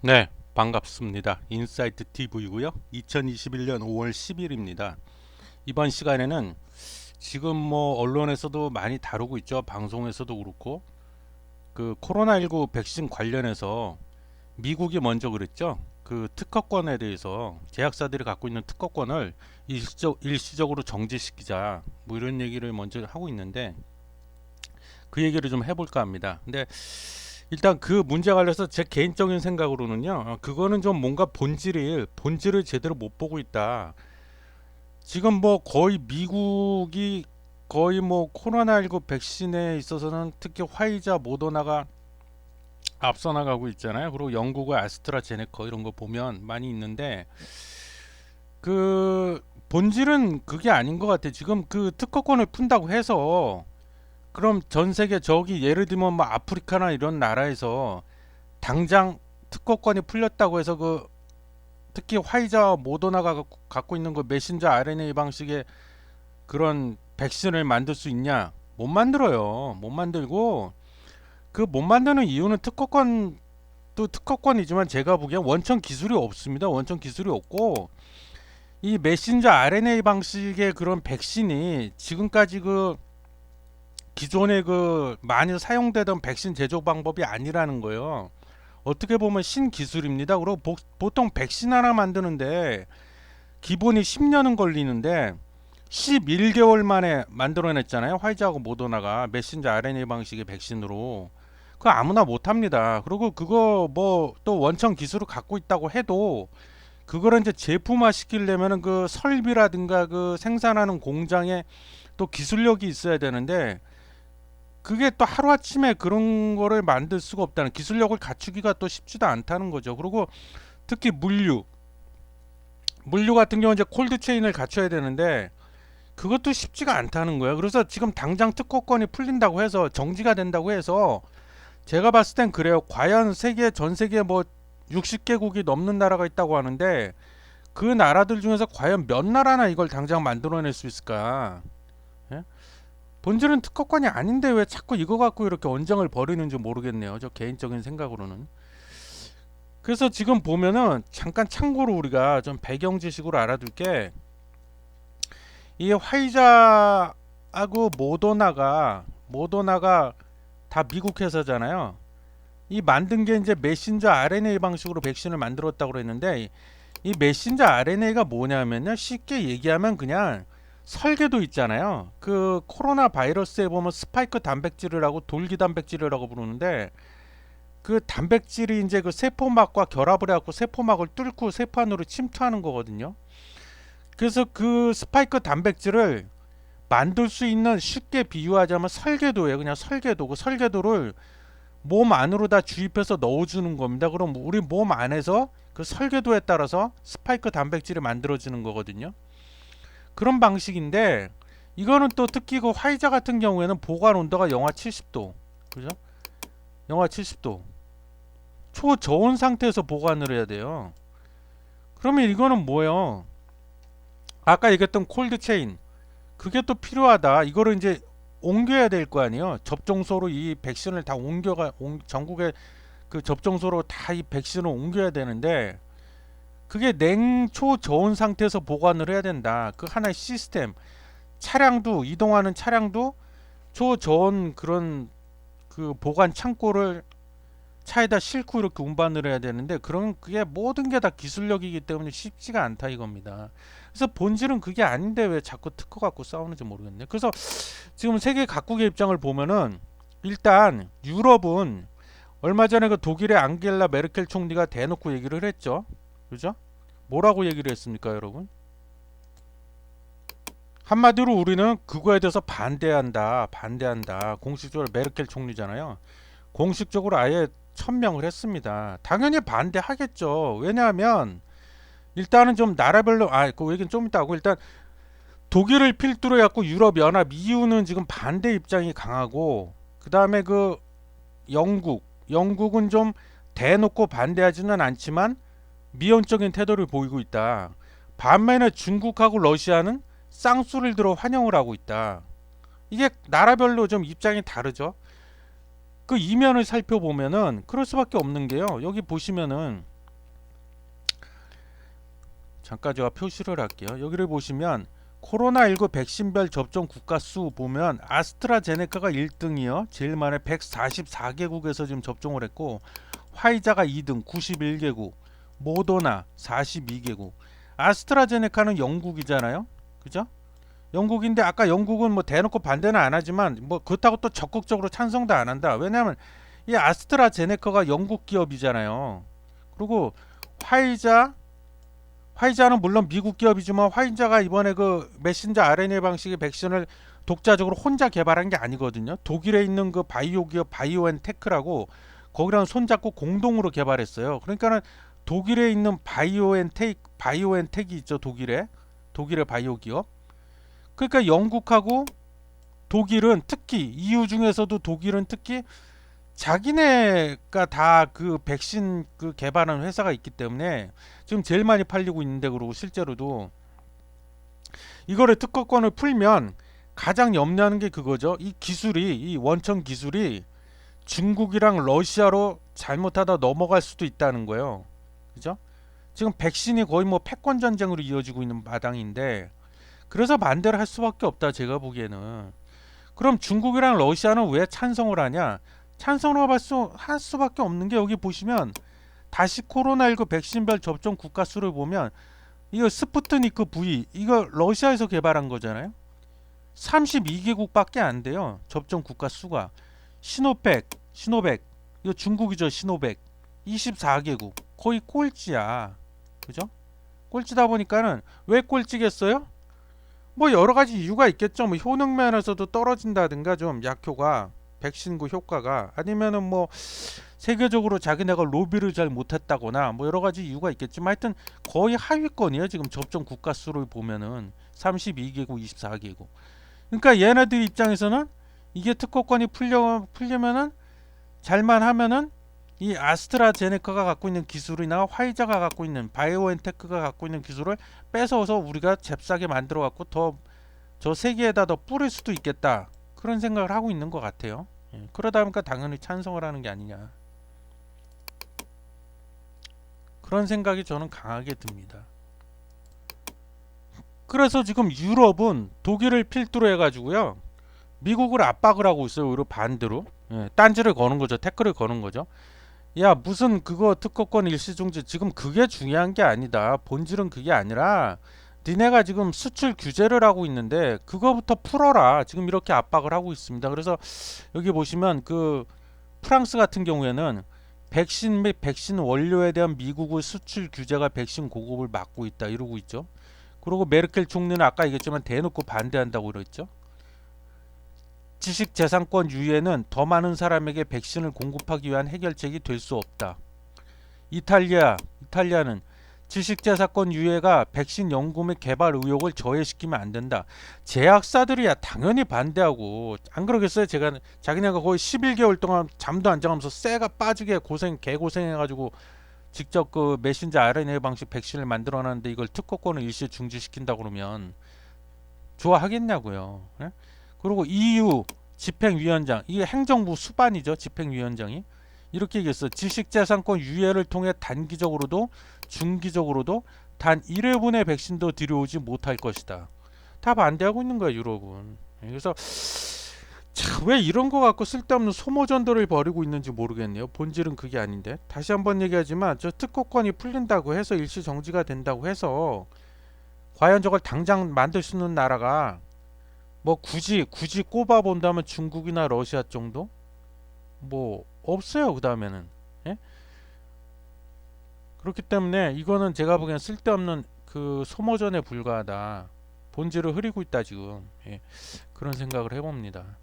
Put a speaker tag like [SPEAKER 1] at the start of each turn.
[SPEAKER 1] 네, 반갑습니다. 인사이트 TV고요. 2021년 5월 10일입니다. 이번 시간에는 지금 뭐 언론에서도 많이 다루고 있죠. 방송에서도 그렇고 그 코로나19 백신 관련해서 미국이 먼저 그랬죠. 그 특허권에 대해서 제약사들이 갖고 있는 특허권을 일시적, 일시적으로 정지시키자 뭐 이런 얘기를 먼저 하고 있는데 그 얘기를 좀 해볼까 합니다. 근데 일단 그 문제 관련해서 제 개인적인 생각으로는요. 어, 그거는 좀 뭔가 본질을 본질을 제대로 못 보고 있다. 지금 뭐 거의 미국이 거의 뭐 코로나19 백신에 있어서는 특히 화이자, 모더나가 앞서 나가고 있잖아요. 그리고 영국의 아스트라제네카 이런 거 보면 많이 있는데 그 본질은 그게 아닌 것 같아. 지금 그 특허권을 푼다고 해서 그럼 전 세계 저기 예를 들면 뭐 아프리카나 이런 나라에서 당장 특허권이 풀렸다고 해서 그 특히 화이자와 모더나가 갖고 있는 그 메신저 RNA 방식의 그런 백신을 만들 수 있냐? 못 만들어요. 못 만들고 그 못 만드는 이유는 특허권 또 특허권이지만 제가 보기엔 원천 기술이 없습니다. 원천 기술이 없고 이 메신저 RNA 방식의 그런 백신이 지금까지 그 기존의 그 많이 사용되던 백신 제조 방법이 아니라는 거예요. 어떻게 보면 신기술입니다. 그리고 보, 보통 백신 하나 만드는데 기본이 10년은 걸리는데 11개월 만에 만들어냈잖아요. 화이자하고 모더나가 메신저 RNA 방식의 백신으로. 그거 아무나 못합니다. 그리고 그거 뭐 또 원천 기술을 갖고 있다고 해도 그거를 이제 제품화 시키려면은 그 설비라든가 그 생산하는 공장에 또 기술력이 있어야 되는데 그게 또 하루아침에 그런 거를 만들 수가 없다는 기술력을 갖추기가 또 쉽지도 않다는 거죠. 그리고 특히 물류 물류 같은 경우 이제 콜드 체인을 갖춰야 되는데 그것도 쉽지가 않다는 거예요. 그래서 지금 당장 특허권이 풀린다고 해서 정지가 된다고 해서 제가 봤을 땐 그래요. 과연 세계 전 세계 뭐 60개국이 넘는 나라가 있다고 하는데 그 나라들 중에서 과연 몇 나라나 이걸 당장 만들어낼 수 있을까? 예? 본질은 특허권이 아닌데 왜 자꾸 이거 갖고 이렇게 언쟁을 벌이는지 모르겠네요. 저 개인적인 생각으로는. 그래서 지금 보면은 잠깐 참고로 우리가 좀 배경 지식으로 알아둘 게 이 화이자하고 모더나가 모더나가 다 미국 회사잖아요. 이 만든 게 이제 메신저 RNA 방식으로 백신을 만들었다고 그랬는데 이 메신저 RNA가 뭐냐면요. 쉽게 얘기하면 그냥 설계도 있잖아요. 그 코로나 바이러스에 보면 스파이크 단백질이라고 돌기 단백질이라고 부르는데 그 단백질이 이제 그 세포막과 결합을 해갖고 세포막을 뚫고 세포 안으로 침투하는 거거든요. 그래서 그 스파이크 단백질을 만들 수 있는 쉽게 비유하자면 설계도예요. 그냥 설계도. 그 설계도를 몸 안으로 다 주입해서 넣어주는 겁니다. 그럼 우리 몸 안에서 그 설계도에 따라서 스파이크 단백질이 만들어지는 거거든요. 그런 방식인데 이거는 또 특히 그 화이자 같은 경우에는 보관 온도가 영하 70도. 그죠? 영하 70도. 초저온 상태에서 보관을 해야 돼요. 그러면 이거는 뭐예요? 아까 얘기했던 콜드 체인. 그게 또 필요하다. 이거를 이제 옮겨야 될 거 아니에요. 접종소로 이 백신을 다 옮겨가 옮, 전국에 그 접종소로 다 이 백신을 옮겨야 되는데 그게 냉초 저온 상태에서 보관을 해야 된다. 그 하나의 시스템. 차량도 이동하는 차량도 초저온 그런 그 보관 창고를 차에다 싣고 이렇게 운반을 해야 되는데 그런 그게 모든 게 다 기술력이기 때문에 쉽지가 않다 이겁니다. 그래서 본질은 그게 아닌데 왜 자꾸 특허 갖고 싸우는지 모르겠네. 그래서 지금 세계 각국의 입장을 보면은 일단 유럽은 얼마 전에 그 독일의 앙겔라 메르켈 총리가 대놓고 얘기를 했죠. 그죠? 뭐라고 얘기를 했습니까, 여러분? 한마디로 우리는 그거에 대해서 반대한다. 반대한다. 공식적으로 메르켈 총리잖아요. 공식적으로 아예 천명을 했습니다. 당연히 반대하겠죠. 왜냐하면 일단은 좀 나라별로 아그 얘기는 좀 이따 하고 일단 독일을 필두로 해갖고 유럽 연합 EU는 지금 반대 입장이 강하고 그 다음에 그 영국 영국은 좀 대놓고 반대하지는 않지만 미온적인 태도를 보이고 있다. 반면에 중국하고 러시아는 쌍수를 들어 환영을 하고 있다. 이게 나라별로 좀 입장이 다르죠. 그 이면을 살펴보면은 그럴 수밖에 없는 게요. 여기 보시면은 잠깐 제가 표시를 할게요. 여기를 보시면 코로나19 백신별 접종 국가 수 보면 아스트라제네카가 1등이요. 제일 많이 144개국에서 지금 접종을 했고 화이자가 2등 91개국, 모더나 42개국. 아스트라제네카는 영국이잖아요. 그죠? 영국인데 아까 영국은 뭐 대놓고 반대는 안 하지만 뭐 그렇다고 또 적극적으로 찬성도 안 한다. 왜냐하면 이 아스트라제네카가 영국 기업이잖아요. 그리고 화이자 화이자는 물론 미국 기업이지만 화이자가 이번에 그 메신저 RNA 방식의 백신을 독자적으로 혼자 개발한 게 아니거든요. 독일에 있는 그 바이오 기업 바이오엔테크라고 거기랑 손잡고 공동으로 개발했어요. 그러니까는 독일에 있는 바이오엔테크 바이오엔텍이 있죠. 독일에 독일의 바이오 기업. 그러니까 영국하고 독일은 특히 EU 중에서도 독일은 특히 자기네가 다 그 백신 그 개발하는 회사가 있기 때문에 지금 제일 많이 팔리고 있는데 그러고 실제로도 이거를 특허권을 풀면 가장 염려하는 게 그거죠. 이 기술이 이 원천 기술이 중국이랑 러시아로 잘못하다 넘어갈 수도 있다는 거예요. 그죠? 지금 백신이 거의 뭐 패권 전쟁으로 이어지고 있는 마당인데 그래서 반대를 할 수밖에 없다 제가 보기에는. 그럼 중국이랑 러시아는 왜 찬성을 하냐? 찬성을 할, 수, 할 수밖에 없는 게 여기 보시면 다시 코로나19 백신별 접종 국가 수를 보면 이거 스푸트니크 V 이거 러시아에서 개발한 거잖아요. 32개국밖에 안 돼요 접종 국가 수가. 시노백 시노백. 이거 중국이죠 시노백. 24개국 거의 꼴찌야 그죠 꼴찌다 보니까는 왜 꼴찌겠어요 뭐 여러 가지 이유가 있겠죠. 뭐 효능 면에서도 떨어진다든가 좀 약효가 백신 그 효과가 아니면은 뭐 세계적으로 자기네가 로비를 잘 못했다거나 뭐 여러 가지 이유가 있겠지만 하여튼 거의 하위권이에요. 지금 접종 국가 수를 보면은 32개국, 24개국. 그러니까 얘네들 입장에서는 이게 특허권이 풀려 풀려면은 잘만 하면은 이 아스트라제네카가 갖고 있는 기술이나 화이자가 갖고 있는 바이오엔테크가 갖고 있는 기술을 뺏어서 우리가 잽싸게 만들어 갖고 더 저 세계에다 더 뿌릴 수도 있겠다 그런 생각을 하고 있는 것 같아요. 예, 그러다 보니까 당연히 찬성을 하는 게 아니냐 그런 생각이 저는 강하게 듭니다. 그래서 지금 유럽은 독일을 필두로 해가지고요 미국을 압박을 하고 있어요. 오히려 반대로 예, 딴지를 거는 거죠. 태클을 거는 거죠. 야 무슨 그거 특허권 일시중지. 지금 그게 중요한 게 아니다. 본질은 그게 아니라 니네가 지금 수출 규제를 하고 있는데 그거부터 풀어라. 지금 이렇게 압박을 하고 있습니다. 그래서 여기 보시면 그 프랑스 같은 경우에는 백신 및 백신 원료에 대한 미국의 수출 규제가 백신 공급을 막고 있다 이러고 있죠. 그리고 메르켈 총리는 아까 얘기했지만 대놓고 반대한다고 그랬죠 지식재산권 유예는 더 많은 사람에게 백신을 공급하기 위한 해결책이 될 수 없다. 이탈리아, 이탈리아는 지식재산권 유예가 백신 연구 및 개발 의욕을 저해시키면 안 된다. 제약사들이야 당연히 반대하고 안 그러겠어요? 제가 자기네가 거의 11개월 동안 잠도 안 자면서 쇠가 빠지게 고생 개고생해가지고 직접 그 메신저 RNA 방식 백신을 만들어놨는데 이걸 특허권을 일시 중지시킨다 그러면 좋아하겠냐고요. 예? 그리고 EU 집행위원장. 이게 행정부 수반이죠 집행위원장이. 이렇게 얘기했어 지식재산권 유예를 통해 단기적으로도 중기적으로도 단 1회분의 백신도 들여오지 못할 것이다. 다 반대하고 있는 거야 유럽은. 그래서 참왜 이런 거 갖고 쓸데없는 소모전도를 벌이고 있는지 모르겠네요. 본질은 그게 아닌데. 다시 한번 얘기하지만 저 특허권이 풀린다고 해서 일시 정지가 된다고 해서 과연 저걸 당장 만들 수 있는 나라가 뭐 굳이 굳이 꼽아 본다면 중국이나 러시아 정도? 뭐 없어요 그 다음에는. 예? 그렇기 때문에 이거는 제가 보기엔 쓸데없는 그 소모전에 불과하다. 본질을 흐리고 있다 지금. 예. 그런 생각을 해봅니다